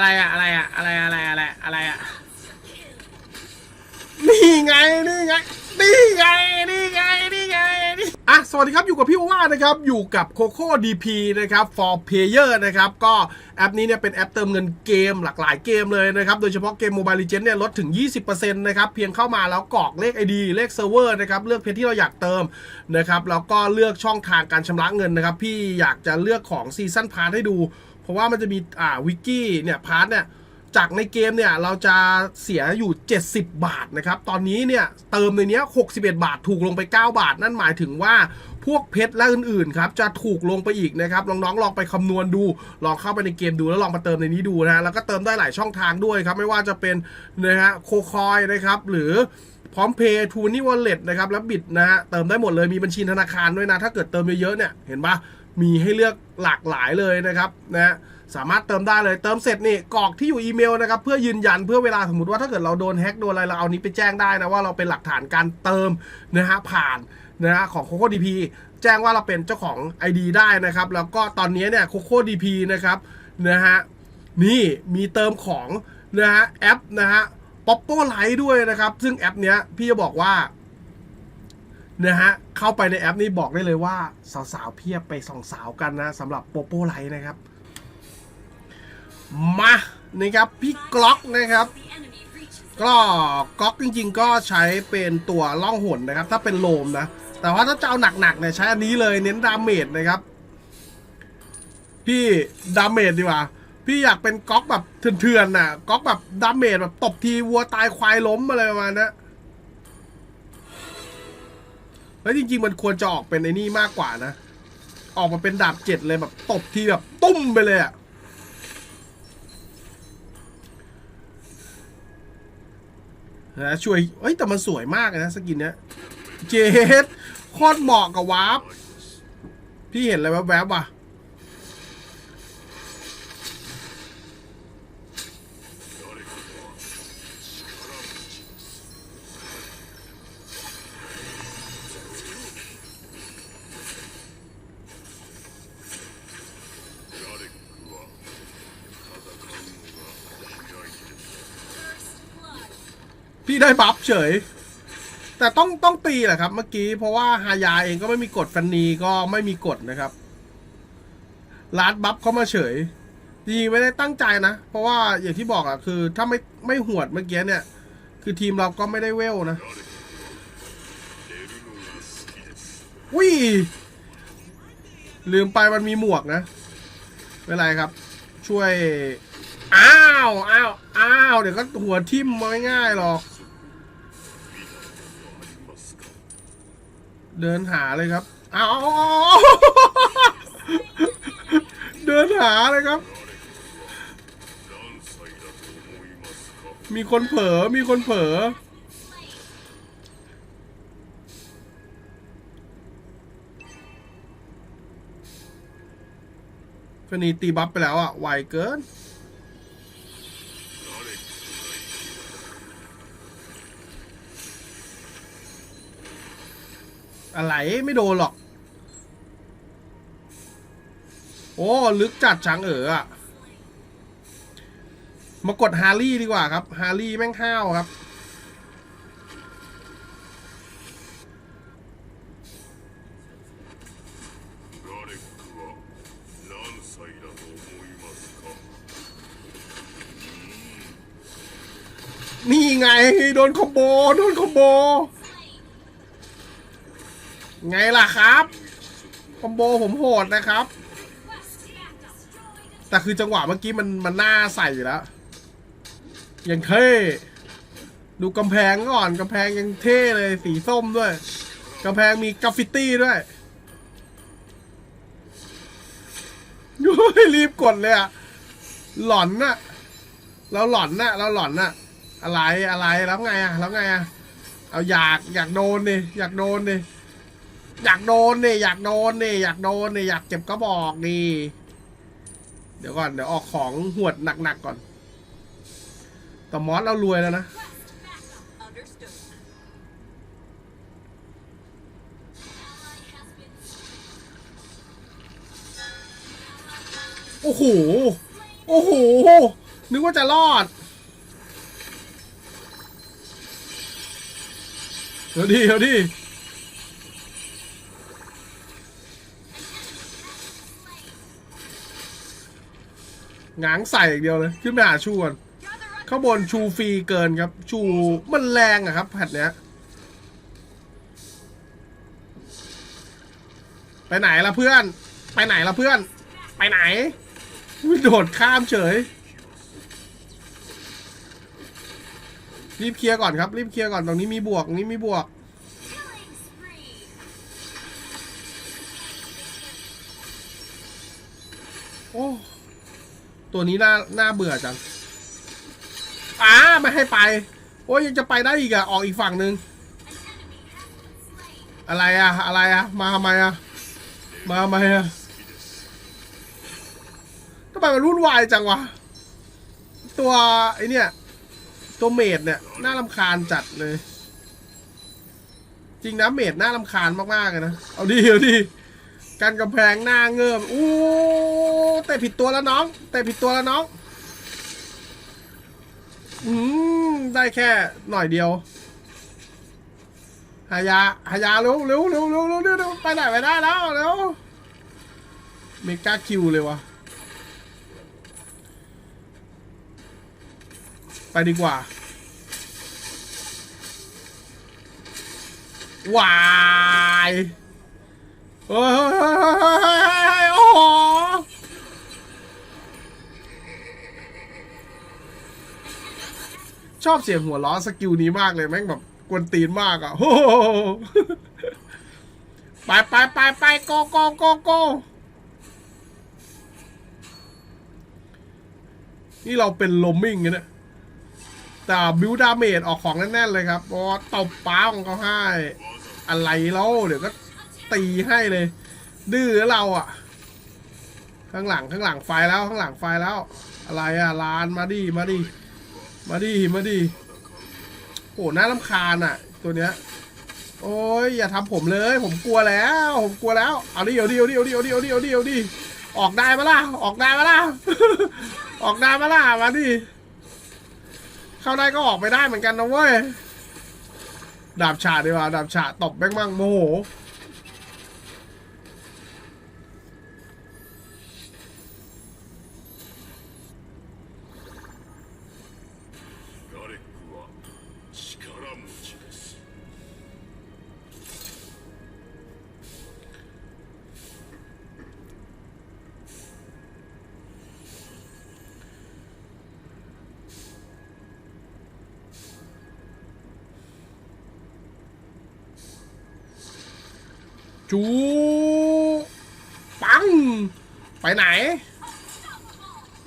อะไรอะอะไรอะอะไรอะไรอะไรอะไรอะนี่ไงนี่ไงนี่ไงนี่ไงนี่ไงนี่อะสวัสดีครับอยู่กับพี่ว่านะครับอยู่กับ Coco DP นะครับ for player นะครับก็แอปนี้เนี่ยเป็นแอปเติมเงินเกมหลากหลายเกมเลยนะครับโดยเฉพาะเกม Mobile Legends เนี่ยลดถึง 20%นะครับเพียงเข้ามาแล้วกรอกเลข ID เลขเซิร์ฟเวอร์นะครับเลือกเพจที่เราอยากเติมนะครับแล้วก็เลือกช่องทางการชำระเงินนะครับพี่อยากจะเลือกของซีซั n นพาร์ให้ดู เพราะว่ามันจะมีอ่าวิกกี้เนี่ยพาร์ทเนี่ยจากในเกมเนี่ยเราจะเสียอยู่ 70 บาทนะครับ ตอนนี้เนี่ยเติมในนี้61 บาทถูกลงไป 9 บาท นั่นหมายถึงว่าพวกเพชรและอื่นๆครับจะถูกลงไปอีกนะครับน้องๆลองไปคำนวณดู ลองเข้าไปในเกมดูแล้วลองมาเติมในนี้ดูนะฮะแล้วก็เติมได้หลายช่องทางด้วยครับ ไม่ว่าจะเป็นนะฮะโคคอยนะครับ หรือพร้อมเพย์ทูนี่วอลเล็ตนะครับแล้วบิดนะฮะเติมได้หมดเลยมีบัญชีธนาคารด้วยนะ ถ้าเกิดเติมเยอะๆเนี่ยเห็นปะ มีให้เลือกหลากหลายเลยนะครับนะฮะสามารถเติมได้เลยเติมเสร็จนี่กรอกที่อยู่อีเมลนะครับเพื่อยืนยันเพื่อเวลาสมมติว่าถ้าเกิดเราโดนแฮ็กโดนอะไรเราเอานี้ไปแจ้งได้นะว่าเราเป็นหลักฐานการเติมนะฮะผ่านนะฮะของ Coco DP แจ้งว่าเราเป็นเจ้าของ ID ได้นะครับ แล้วก็ตอนนี้เนี่ย Coco DP นะครับนะฮะนี่มีเติมของนะฮะแอปนะฮะ Poppo Lite ด้วยนะครับ ซึ่งแอปเนี้ยพี่จะบอกว่า นะฮะเข้าไปในแอปนี้บอกได้เลยว่า สาวๆเพียบไปส่องสาวกันนะสำหรับ Poppo Lite นะครับ มานะครับพี่กล็อกนะครับก็ก๊อกจริง ๆ ก็ใช้เป็นตัวล่องหนนะครับ ถ้าเป็นโลมนะ แต่ว่าถ้าจะเอาหนักๆเนี่ยใช้อันนี้เลยเน้นดาเมจนะครับ พี่ดาเมจดีกว่าพี่อยากเป็นก๊อกแบบเถื่อนๆน่ะก๊อกแบบดาเมจแบบตบทีวัวตายควายล้มอะไรประมาณนั้ แล้วจริงๆมันควรจะออกเป็นไอ้นี่มากกว่านะ ออกมาเป็นดาบเจ็ดเลยแบบตบทีแบบตุ้มไปเลยอะนะช่วยเอ้ยแต่มันสวยมากนะสกินเนี้ยเจดโคตรเหมาะกับวาร์ปพี่เห็นอะไรแวบๆว่ะ พี่ได้บัฟเฉย แต่ต้องต้องตีแหละครับ เมื่อกี้เพราะว่าฮายาเองก็ไม่มีกฎฟันนีก็ไม่มีกฎนะครับลาดบัฟเข้ามาเฉยจริงๆไม่ได้ตั้งใจนะ เพราะว่าอย่างที่บอกอะคือถ้าไม่ไม่หวดเมื่อกี้เนี่ย คือทีมเราก็ไม่ได้เวลนะอุ้ยลืมไปมันมีหมวกนะไม่เป็นไรครับ ช่วย อ้าวอ้าวอ้าวเดี๋ยวก็หัวทิ่มไม่ง่ายหรอก เดินหาเลยครับอ้าเดินหาเลยครับ มีคนเผลอมีคนเผลอฟนีตีบัฟไปแล้วอะไวเกิน อะไรไม่โดนหรอก โอ้ ลึกจัดช้างเอ๋ออะมากดฮารี่ดีกว่าครับ ฮารี่แม่งห้าวครับ นี่ไง โดนคอมโบ โดนคอมโบ ไงล่ะครับคอมโบผมโหดนะครับ แต่คือจังหวะเมื่อกี้มันมันน่าใส่อยู่แล้วยังเท่ดูกำแพงก่อนกำแพงยังเท่เลยสีส้มด้วยกำแพงมีกราฟฟิตี้ด้วยโอ้ยรีบกดเลยอะหลอนน่ะเราหลอนน่ะเราหลอนน่ะ อะไรอะไรแล้วไงอะแล้วไงอะเอาอยากอยากโดนดิอยากโดนดิ อยากโดนดิอยากโดนดิอยากโดนดิอยากเจ็บก็บอกดิเดี๋ยวก่อนเดี๋ยวออกของหวดหนักๆก่อน แต่มอสเรารวยแล้วนะ โอ้โห โอ้โห นึกว่าจะรอด เดี๋ยวดิเดี๋ยวดิ หงางใส่อย่างเดียวเลย ขึ้นไปหาชูก่อนข้างบนชูฟรีเกินครับ ชูมันแรงอะครับแพทเนี้ย ไปไหนล่ะเพื่อน ไปไหนล่ะเพื่อน ไปไหนโดดข้ามเฉย รีบเคลียร์ก่อนครับ รีบเคลียร์ก่อนตรงนี้มีบวกตรงนี้มีบวกโอ้ ตัวนี้น่าน่าเบื่อจังอ้าไม่ให้ไป โอ้ยยังจะไปได้อีกอะออกอีกฝั่งหนึ่งอะไรอะอะไรอะมาทำไมอะมาทำไมอะทำไมมันรุ่นวายจังวะ ตัวไอเนี่ย ตัวเมดเนี่ย น่ารำคาญจัดเลย จริงนะเมดน่ารำคาญมากๆเลยนะ เอาดีเอาดีกันกำแพงหน้าเงิมอู้ แต่ผิดตัวแล้วน้องแต่ผิดตัวแล้วน้องอืมได้แค่หน่อยเดียวหายาหายาเร็วเร็วเร็วเร็วเร็วเร็วไปไหนไปได้แล้วเร็วเมกาคิวเลยวะไปดีกว่าวายเฮ้ยเฮ้ยเฮ้ยเฮ้ยเฮ้ยเฮ้ยโอ้โห ชอบเสียงหัวล้อสกิลนี้มากเลยแม่งแบบกวนตีนมากอะโอ้โหไปไปไปไปโกโกโกโกนี่เราเป็นลมมิ่งกันเนี่ยแต่บิวดาเมจออกของแน่นๆเลยครับเพราะตบป้าของเขาให้ อะไรแล้วเดี๋ยวก็ตีให้เลย ดื้อเราอะ ข้างหลังข้างหลังไฟแล้วข้างหลังไฟแล้ว อะไรอะลานมาดิมาดิ มาดิมาดิโอ้น่ารำคาญอะ ตัวเนี้ย โอ้ยอย่าทำผมเลย ผมกลัวแล้ว ผมกลัวแล้ว เอาดิเอาดิเอาดิเอาดิเอาดิเอาดิเอาดิเอาดิออกได้ปะล่ะ ออกได้ปะล่ะ ออกได้ปะล่ะ มาดิ เข้าได้ก็ออกไปได้เหมือนกันนะเว้ย ดาบฉาดดีกว่า ดาบฉาดตบแบงมั่งโมโห จูปัง ไปไหน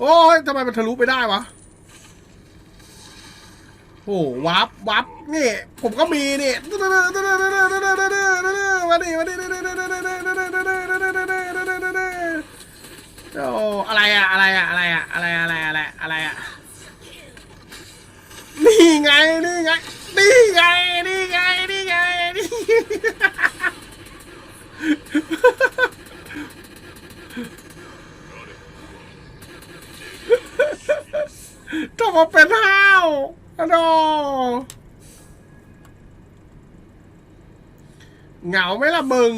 โอ้ยทำไมมันทะลุไปได้วะ โอ้วับวับนี่ ผมก็มีนี่มาดิมาดิโอ้อะไรอะอะไรอะอะไรอะอะไรอะไรอะไรอะไรอะนี่ไงนี่ไงนี่ไงนี่ไงนี่ไงนี่ ต้องมาเป็นห้าวอะโดเหงาไหมล่ะมึง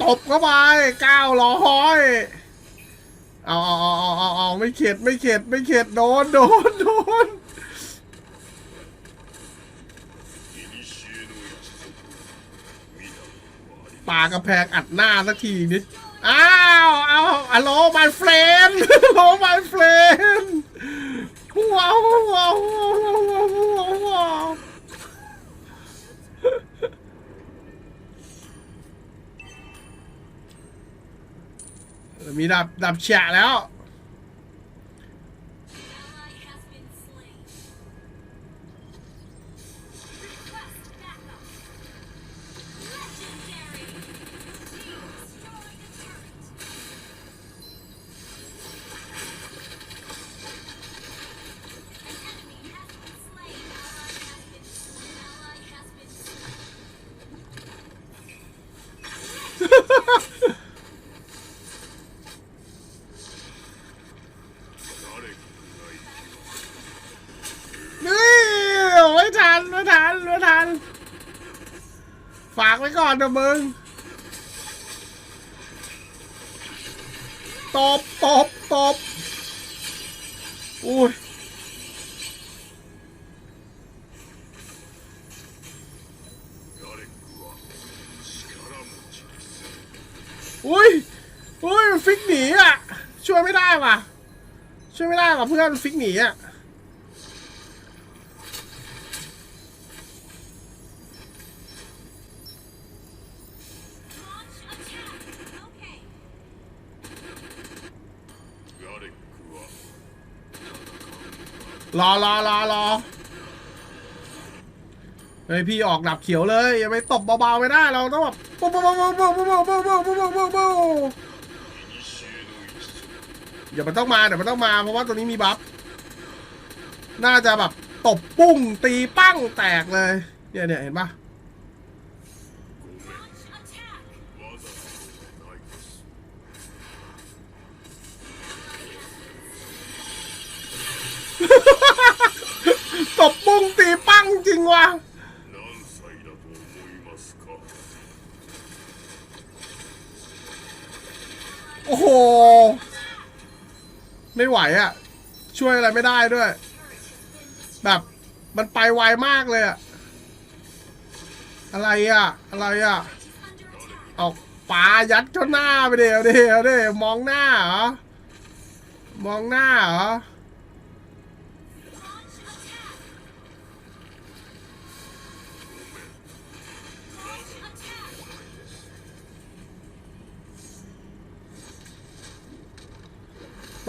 ตบเข้าไปเก้าร้อยเอาเอาเอาเอาเอาเอาไม่เข็ด ไม่เข็ด ไม่เข็ด โดน โดน โดน ปากระแพงอัดหน้าสักทีนิอ้าวเอาอะโล my friend ฮัลโล my friend ว้าวว้าวว้าวว้าวว้าวว้าวมีดับดับแฉะแล้ว ไม่ทัน ฝากไว้ก่อนนะมึง ตบ ตบ ตบ อุ้ยอุ้ยอุ้ยฟิกหนีอะ ช่วยไม่ได้ว่ะ ช่วยไม่ได้ว่ะเพื่อนฟิกหนีอะ รอรอรอรอเฮ้ยพี่ออกดับเขียวเลยยังไม่ตบเบาๆไม่ได้เราต้องแบบปุ๊บปุ๊บปุ๊บปุ๊บปุ๊บปุ๊บปุ๊บปุ๊บปุ๊บปุ๊บปุ๊บอย่ามันต้องมาเดี๋ยวมันต้องมาเพราะว่าตัวนี้มีบัฟน่าจะแบบตบปุ้งตีปั้งแตกเลย เนี่ยเนี่ยเห็นปะฮ วะโอ้โห ไม่ไหวอะ่ะ ช่วยอะไรไม่ได้ด้วย แบบมันไปไวมากเลยอะอะไรอะอะไรอะเอาปายัดเข้าหน้าไปเดี๋ยวเดี๋ยวเดี๋ยวมองหน้าเหรอ มองหน้าเหรอ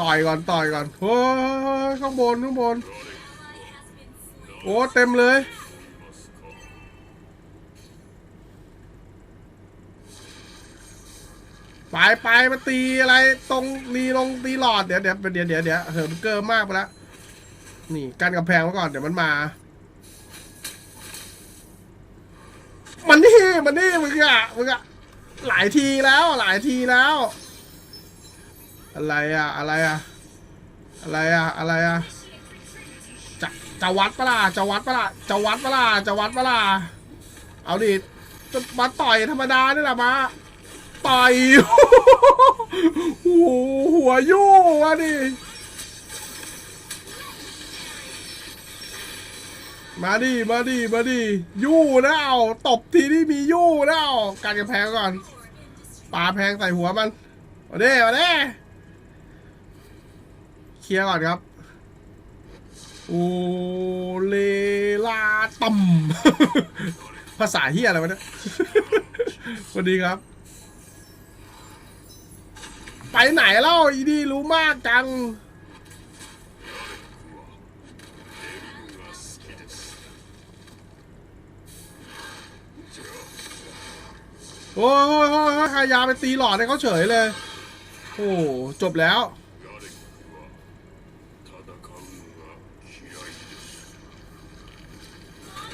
ต่อยก่อนต่อยก่อนเฮ้ยข้างบนข้างบน โอ้เต็มเลยไปไปมาตีอะไรตรงรีลงตีหลอดเดี๋ยวเดี๋ยวเดี๋ยวเดี๋ยวเดี๋ยวเหิมเกินมากไปแล้วนี่กันกำแพงไว้ก่อนเดี๋ยวมันมา มันนี่มันนี่มึงอะมึงอะหลายทีแล้วหลายทีแล้ว อะไรอะอะไรอะอะไรอะอะไรอะจะจะวัดปะล่ะจะวัดปะล่ะจะวัดปะล่ะจะวัดปะล่ะเอาดิจะมาต่อยธรรมดานี่แหละมา ต่อยโอ้หัวยู่วะดิมาดิ มาดิ มาดิ ยู่นะเอาตบทีที่มียู่นะเอาการกระแพงก่อนปาแพงใส่หัวมันมาเด้มาเด้ เคลียร์ก่อนครับโอเลลาตัมภาษาเฮียอะไรวะเนี่ยสวัสดีครับ ไปไหนเล่าอีดีรู้มากจังโอ้โหข้ยใครยาไปตีหลอดให้เขาเฉยเลย โอ้จบแล้ว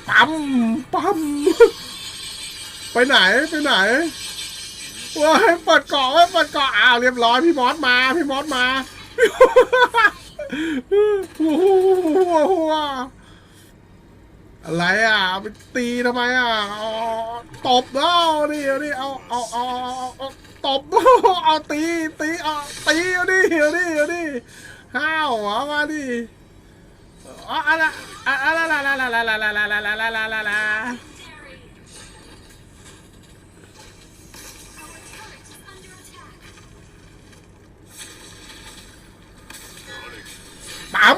ปั๊มปั๊มไปไหนไปไหนว้าเปิดเกาะไว้เปิดเกาะอ้าวเรียบร้อยพี่มอสมาพี่มอสมาหัวหัวหัวอะไรอะเอาไปตีทำไมอะเอาตบเอาดิเอาดิเอาเอาเอาเอาเอาตบเอาตีตีเอาตีเอาดิเอาดิเอาดิห้าวมาดิ อ๋ออะไรอะไรอะไรอะไรอะไรอะไรอะไรอะไรอะไรอะไรปั๊ม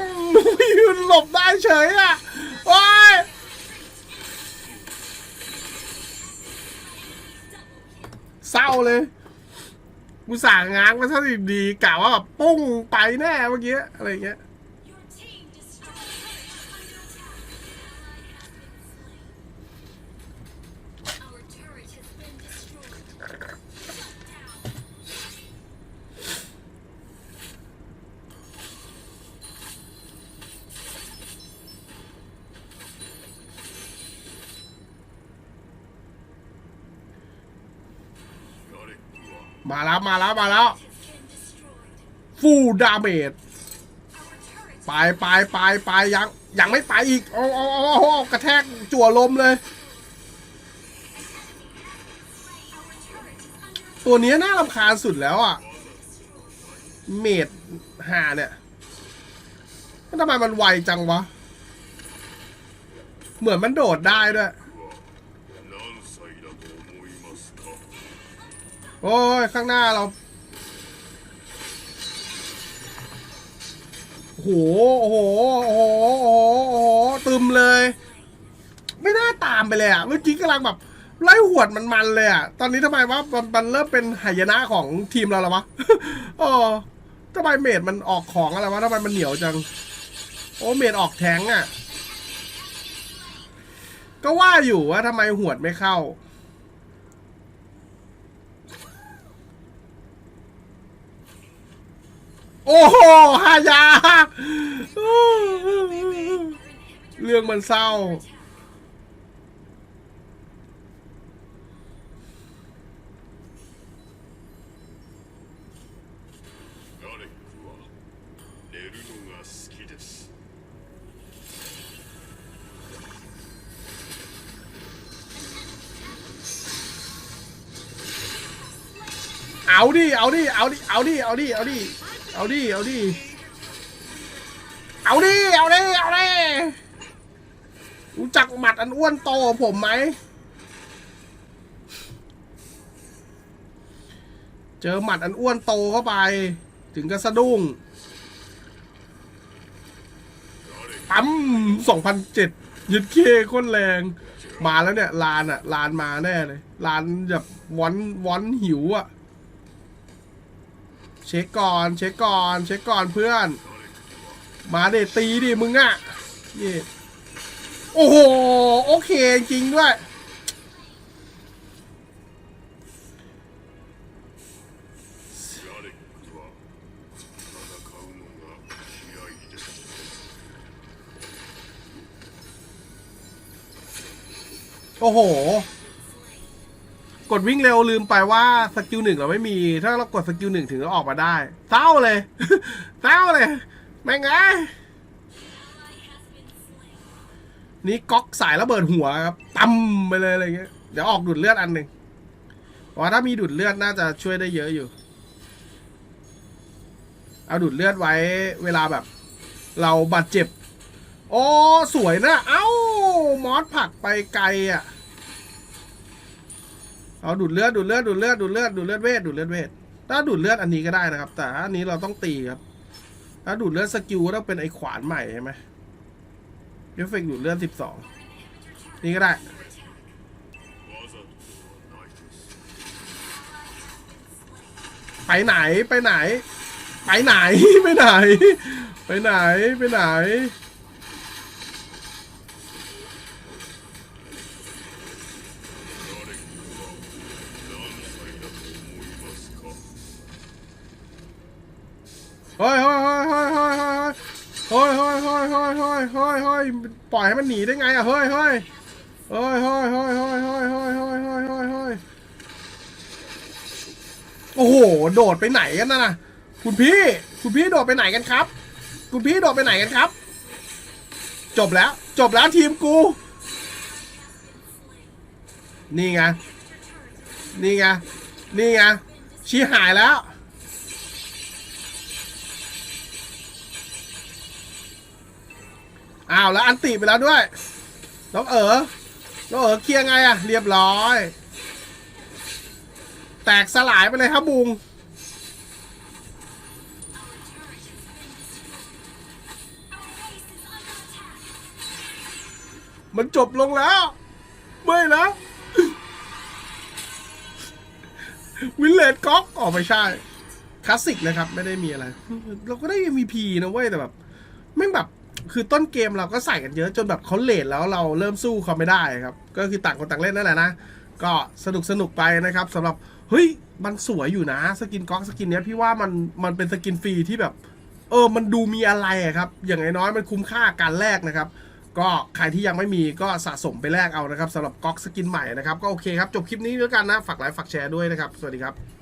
ยืนหลบได้เฉยอะโอ้ยเศร้าเลยกูสั่งง้างมาซะดีๆกะว่าแบบปุ้งไปแน่เมื่อกี้อะไรเงี้ย มาแล้วมาแล้ว ฟูดาเมจไปไปไปไปยังยังไม่ไปอีกโอ้โอ้โอ้โอกระแทกจั่วลมเลย ตัวนี้น่ารำคาญสุดแล้วอะ เมดหาเนี่ยทำไมมันไวจังวะ เหมือนมันโดดได้ด้วย โอ้ย ข้างหน้าเราโอ้โหโอ้โห โอ้โห โอ้โห โอ้โห ตึมเลย ไม่น่าตามไปเลยอะ เมื่อกี้กำลังแบบไล่หวดมันมันเลยอะ ตอนนี้ทำไมวะมันมันเริ่มเป็นหายนะของทีมเราแล้ววะเออทำไมเมดมันออกของอะไรวะทำไมมันเหนียวจัง โอ้เมดออกแทงอะ ก็ว่าอยู่ว่าทำไมหวดไม่เข้า โอ้โหหายา เรื่องมันเศร้า เอาดิ เอาดิ เอาดิ เอาดิ เอาดิ เอาดิ เอาดิ เอาดิ เอาดิ เอาดิ เอาดิ รู้จักหมัดอันอ้วนโตของผมไหม เจอหมัดอันอ้วนโตเข้าไป ถึงกับสะดุ้งปั๊มสองพันเจ็ดยึดเคโคนแรง มาแล้วเนี่ยลานอะลานมาแน่เลยลานแบบวอนวอนหิวอะ เช็คก่อน เช็คก่อน เช็คก่อนเพื่อน มาเดตีดิมึงอะนี่โอ้โห โอเคจริงด้วย โอ้โห กดวิ่งเร็วลืมไปว่าสกิลหนึ่งเราไม่มี ถ้าเรากดสกิลหนึ่งถึงจะออกมาได้เศร้าเลยเศร้าเลยแม่งไงนี่ก๊อกสายระเบิดหัวครับตั้มไปเลยอะไรเงี้ยเดี๋ยวออกดูดเลือดอันหนึ่งเพราะว่าถ้ามีดูดเลือดน่าจะช่วยได้เยอะอยู่ เอาดูดเลือดไว้เวลาแบบ เราบาดเจ็บ โอ้ สวยนะ เอ้ามอสผักไปไกลอะ อ๋อดูดเลือดดูดเลือดดูดเลือดดูดเลือดดูดเลือดเวทดูดเลือดเวทถ้าดูดเลือดอันนี้ก็ได้นะครับ แต่อันนี้เราต้องตีครับถ้าดูดเลือดสกิลก็ต้องเป็นไอ้ขวานใหม่ใช่ไหมเอฟเฟกดูดเลือดสิบสองนี่ก็ได้ไปไหนไปไหน ไปไหน ไปไหน ไปไหน ไปไหน ปล่อยให้มันหนีได้ไงอะเฮ้ยเฮ้ยเฮ้ยเฮ้ยเฮ้ยเฮ้ยเฮ้ยเฮ้ยเฮ้ยเฮ้ยเฮ้ยเฮ้ยโอ้โห โดดไปไหนกันนะน่ะคุณพี่ คุณพี่โดดไปไหนกันครับ คุณพี่โดดไปไหนกันครับ จบแล้ว จบแล้วทีมกู นี่ไง นี่ไง นี่ไง ชี้หายแล้ว อ้าวแล้วอันติไปแล้วด้วยน้องเอ๋อน้องเอ๋อเคลียร์ไงอะเรียบร้อย แตกสลายไปเลยครับบุงมันจบลงแล้ว ไม่แล้ววิลเลจก๊อกออกไม่ใช่ คลาสสิกนะครับ ไม่ได้มีอะไร เราก็ได้ MVP นะเว้ย แต่แบบแม่แบบ คือต้นเกมเราก็ใส่กันเยอะจนแบบเขาเลทแล้วเราเริ่มสู้เขาไม่ได้ครับ ก็คือต่างคนต่างเล่นนั่นแหละนะ ก็สนุกสนุกไปนะครับสำหรับเฮ้ยมันสวยอยู่นะสกินก๊อกสกินเนี้ยพี่ว่ามันมันเป็นสกินฟรีที่แบบ เออมันดูมีอะไรครับ อย่างน้อยมันคุ้มค่าการแลกนะครับ ก็ใครที่ยังไม่มีก็สะสมไปแลกเอานะครับสำหรับก๊อกสกินใหม่นะครับก็โอเคครับจบคลิปนี้ด้วยกันนะฝากไลค์ฝากแชร์ด้วยนะครับ สวัสดีครับ